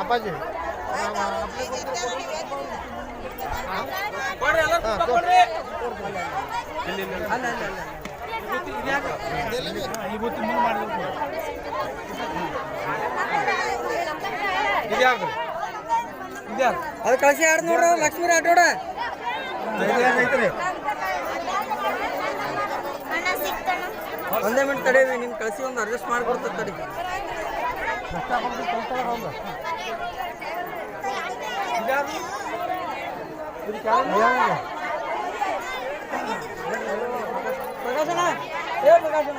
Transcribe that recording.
ಅಪ್ಪಾಜಿ. ಅದು ಕಳಿಸಿ ಯಾರು ನೋಡ್ರ ಲಕ್ಷ್ಮೀ ರಾಠೋಡ ಒಂದೇ ಮಿನಿಟ್ ತಡೀವಿ ನಿಮ್ಗೆ ಕಳಿಸಿ ಒಂದು ಅಡ್ಜಸ್ಟ್ ಮಾಡ್ಕೊಡ್ತದೆ ತಡಿ. ಪ್ರಕಾಶನ ಏ ಪ್ರಕಾಶನ